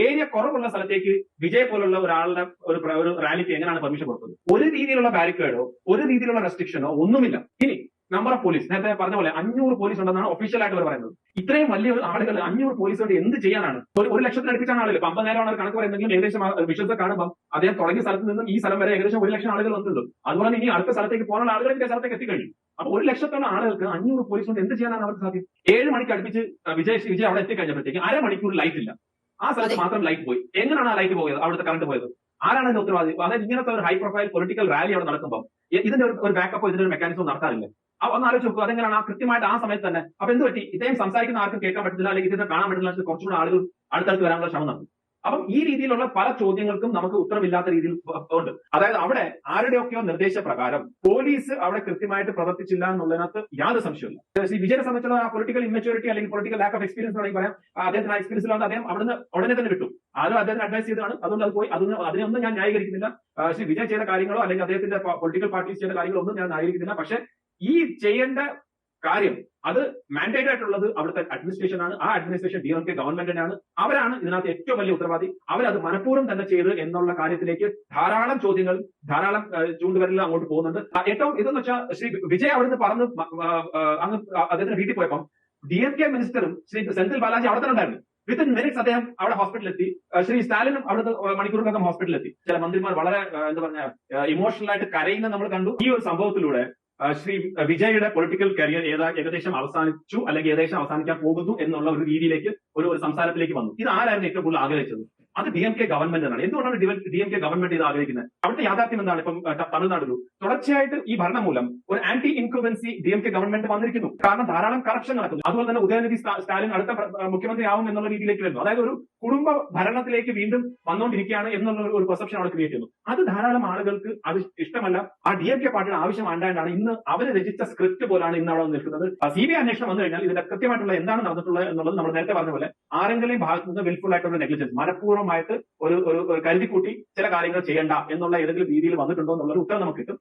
Area കുറവുള്ള സ്ഥലത്തേക്ക് വിജയ് പോലുള്ള ഒരാളുടെ ഒരു ഒരു റാലിക്ക് എങ്ങനെയാണ് പെർമിഷൻ കൊടുക്കുന്നത് ഒരു രീതിയിലുള്ള ബാരിക്കേഡോ ഒരു രീതിയിലുള്ള റെസ്ട്രിക്ഷനോ ഒന്നുമില്ല. ഇനി നമ്പർ ഓഫ് പോലീസ് നേരത്തെ പറഞ്ഞ പോലെ അഞ്ഞൂറ് പോലീസ് ഉണ്ടെന്നാണ് ഒഫീഷ്യൽ ആയിട്ട് അവർ പറയുന്നത്. ഇത്രയും വലിയ ആളുകൾ അഞ്ഞൂറ് പോലീസ് എന്ത് ചെയ്യാനാണ്? ഒരു ഒരു ലക്ഷത്തിന് അടുപ്പിച്ചാണ് ആളുകൾ. പമ്പ നേരമാണ് കണക്ക് പറയുന്നെങ്കിലും ഏകദേശം വിഷ്വൽസ് കാണുമ്പോൾ അദ്ദേഹം തുടങ്ങിയ സ്ഥലത്ത് നിന്നും ഈ സ്ഥലം വരെ ഏകദേശം ഒരു ലക്ഷം ആളുകൾ വന്നിട്ടുണ്ട്. അതുപോലെ ഇനി അടുത്ത സ്ഥലത്തേക്ക് പോകാനുള്ള ആളുകൾ ഇതിന്റെ സ്ഥലത്തേക്ക് എത്തിക്കഴിഞ്ഞു. അപ്പൊ ഒരു ലക്ഷത്തോളം ആളുകൾക്ക് അഞ്ഞൂറ് പോലീസ് കൊണ്ട് എന്ത് ചെയ്യാനാണ് അവർക്ക് സാധ്യം? ഏഴ് മണിക്ക് അടുപ്പിച്ച് വിജയ് വിജയ് അവിടെ എത്തിക്കഴിഞ്ഞപ്പോഴത്തേക്ക് അരമണിക്കൂർ ലൈറ്റ് ഇല്ല. ആ സ്ഥലത്ത് മാത്രം ലൈറ്റ് പോയി. എങ്ങനെയാണ് ആ ലൈറ്റ് പോയത്? അവിടുത്തെ കറണ്ട് പോയത്? ആരാണ് അതിന്റെ ഉത്തരവാദി? അതായത് ഇങ്ങനത്തെ ഒരു ഹൈ പ്രൊഫൈൽ പൊളിറ്റിക്കൽ റാലി അവിടെ നടക്കുമ്പോൾ ഇതിന്റെ ഒരു- ബാക്കപ്പോ ഇതിന്റെ ഒരു മെക്കാനിസം നടത്താറില്ല. അപ്പൊ ഒന്ന് ആലോചിച്ച് നോക്കുക അതെങ്ങനെയാണ് ആ കൃത്യമായിട്ട് ആ സമയത്ത് തന്നെ അപ്പൊ എന്ത് പറ്റി? ഇദ്ദേഹം സംസാരിക്കുന്ന ആർക്കും കേൾക്കാൻ പറ്റുന്നില്ല അല്ലെങ്കിൽ ഇതിനെ കാണാൻ പറ്റുന്നില്ല കുറച്ചുകൂടെ ആളുകൾ അടുത്തടുത്ത് വരാനുള്ള ശ്രമം നടത്തും. അപ്പം ഈ രീതിയിലുള്ള പല ചോദ്യങ്ങൾക്കും നമുക്ക് ഉത്തരമില്ലാത്ത രീതിയിൽ ഉണ്ട്. അതായത് അവിടെ ആരുടെയൊക്കെയോ നിർദ്ദേശപ്രകാരം പോലീസ് അവിടെ കൃത്യമായിട്ട് പ്രവർത്തിച്ചില്ല എന്നുള്ളതിനകത്ത് യാതൊരു സംശയമില്ല വിജയനെ സംബന്ധിച്ചുള്ള പൊളിറ്റിക്കൽ ഇമ്മച്യൂരിറ്റി അല്ലെങ്കിൽ പൊളിറ്റിക്കൽ ലാക്ക് ഓഫ് എക്സ്പീരിയൻസ് വേണമെങ്കിൽ പറയാം. അദ്ദേഹത്തിന് ആ എക്സ്പീരിയൻസ് ഇല്ലാതെ അദ്ദേഹം അവിടുന്ന് ഉടനെ തന്നെ കിട്ടും ആരും അദ്ദേഹത്തിന് അഡ്വൈസ് ചെയ്തതാണ്. അതുകൊണ്ട് അത് പോയി. അതൊന്നും അതിനൊന്നും ഞാൻ ന്യായീകരിക്കുന്നില്ല. ശ്രീ വിജയ് ചെയ്ത കാര്യങ്ങളോ അല്ലെങ്കിൽ അദ്ദേഹത്തിന്റെ പൊളിറ്റിക്കൽ പാർട്ടീസ് ചെയ്ത കാര്യങ്ങളോ ഒന്നും ഞാൻ ന്യായീകരിക്കുന്നില്ല. പക്ഷേ ഈ ചെയ്യേണ്ട കാര്യം. അത് മാൻഡേറ്റ് ആയിട്ടുള്ളത് അവിടുത്തെ അഡ്മിനിസ്ട്രേഷൻ ആണ്. ആ അഡ്മിനിസ്ട്രേഷൻ ഡി എം കെ ഗവൺമെന്റിനാണ് അവരാണ് ഇതിനകത്ത് ഏറ്റവും വലിയ ഉത്തരവാദി. അവരത് മനഃപൂർവം തന്നെ ചെയ്ത് എന്നുള്ള കാര്യത്തിലേക്ക് ധാരാളം ചോദ്യങ്ങൾ ധാരാളം ചൂണ്ടുവരലും അങ്ങോട്ട് പോകുന്നുണ്ട്. ഏറ്റവും ഇതെന്ന് വെച്ചാൽ ശ്രീ വിജയ് അവിടുന്ന് പറഞ്ഞ് അങ്ങ് അദ്ദേഹത്തിന് വീട്ടിൽ പോയപ്പം ഡി എം കെ മിനിസ്റ്ററും ശ്രീ സെന്തിൽ ബാലാജി അവിടെ തന്നെ ഉണ്ടായിരുന്നു. വിത്തിൻ മിനിറ്റ്സ് അദ്ദേഹം അവിടെ ഹോസ്പിറ്റലിൽ എത്തി. ശ്രീ സ്റ്റാലിനും അവിടുത്തെ മണിക്കൂറുകൾക്കും ഹോസ്പിറ്റലിൽ എത്തി. ചില മന്ത്രിമാർ വളരെ എന്താ പറഞ്ഞ ഇമോഷണൽ ആയിട്ട് കരയുന്ന നമ്മൾ കണ്ടു. ഈ ഒരു സംഭവത്തിലൂടെ ശ്രീ വിജയുടെ പൊളിറ്റിക്കൽ കരിയർ ഏതാ ഏകദേശം അവസാനിച്ചു അല്ലെങ്കിൽ ഏകദേശം അവസാനിക്കാൻ പോകുന്നു എന്നുള്ള ഒരു രീതിയിലേക്ക് ഒരു ഒരു സംസാരത്തിലേക്ക് വന്നു. ഇത് ആരായിരുന്നു ഏറ്റവും കൂടുതൽ ആഗ്രഹിച്ചത്? അത് ഡി എം കെ ഗവൺമെന്റ് എന്നാണ്. എന്തുകൊണ്ടാണ് ഡി എം കെ ഗവൺമെന്റ് ഇത് ആഗ്രഹിക്കുന്നത്? അവിടുത്തെ യാഥാർത്ഥ്യം എന്താണ്? ഇപ്പം തമിഴ്നാടിലു. തുടർച്ചയായിട്ട് ഈ ഭരണം മൂലം ഒരു anti incumbency D M K government വന്നിരിക്കുന്നു. കാരണം ധാരാളം കറപ്ഷൻ നടക്കുന്നു. അതുപോലെ തന്നെ ഉദയനിധി സ്റ്റാലിൻ അടുത്ത മുഖ്യമന്ത്രി ആവും എന്നുള്ള രീതിയിലേക്ക് വരുന്നു. അതായത് ഒരു കുടുംബ ഭരണത്തിലേക്ക് വീണ്ടും വന്നുകൊണ്ടിരിക്കുകയാണ് എന്നുള്ള ഒരു- പെർസെപ്ഷൻ അവിടെ ക്രിയേറ്റ് ചെയ്യുന്നു. അത് ധാരാളം ആളുകൾക്ക് അത് ഇഷ്ടമല്ല. ആ ഡി എം കെ പാർട്ടിയുടെ ആവശ്യം ആണ്ടാണ് ഇന്ന് അവർ രചിച്ച സ്ക്രിപ്റ്റ് പോലാണ് ഇന്ന് അവിടെ നിൽക്കുന്നത്. സി ബി ഐ അന്വേഷണം വന്നു കഴിഞ്ഞാൽ ഇതിന്റെ കൃത്യമായിട്ടുള്ള എന്താണ് നടന്നിട്ടുള്ളത് എന്നുള്ളത് നമ്മൾ നേരത്തെ പറഞ്ഞ പോലെ ആരെങ്കിലും ഭാഗത്ത് നിന്ന് വിൽഫുൾ ആയിട്ടുള്ള നെഗ്ലിജൻസ് മനഃപൂർവമായിട്ട് ഒരു ഒരു ഒരു കരുതിക്കൂട്ടി ചില കാര്യങ്ങൾ ചെയ്യണ്ട എന്നുള്ള ഏതെങ്കിലും രീതിയിൽ വന്നിട്ടുണ്ടോ എന്നുള്ള ഒരു ഉത്തരം നമുക്ക് കിട്ടും.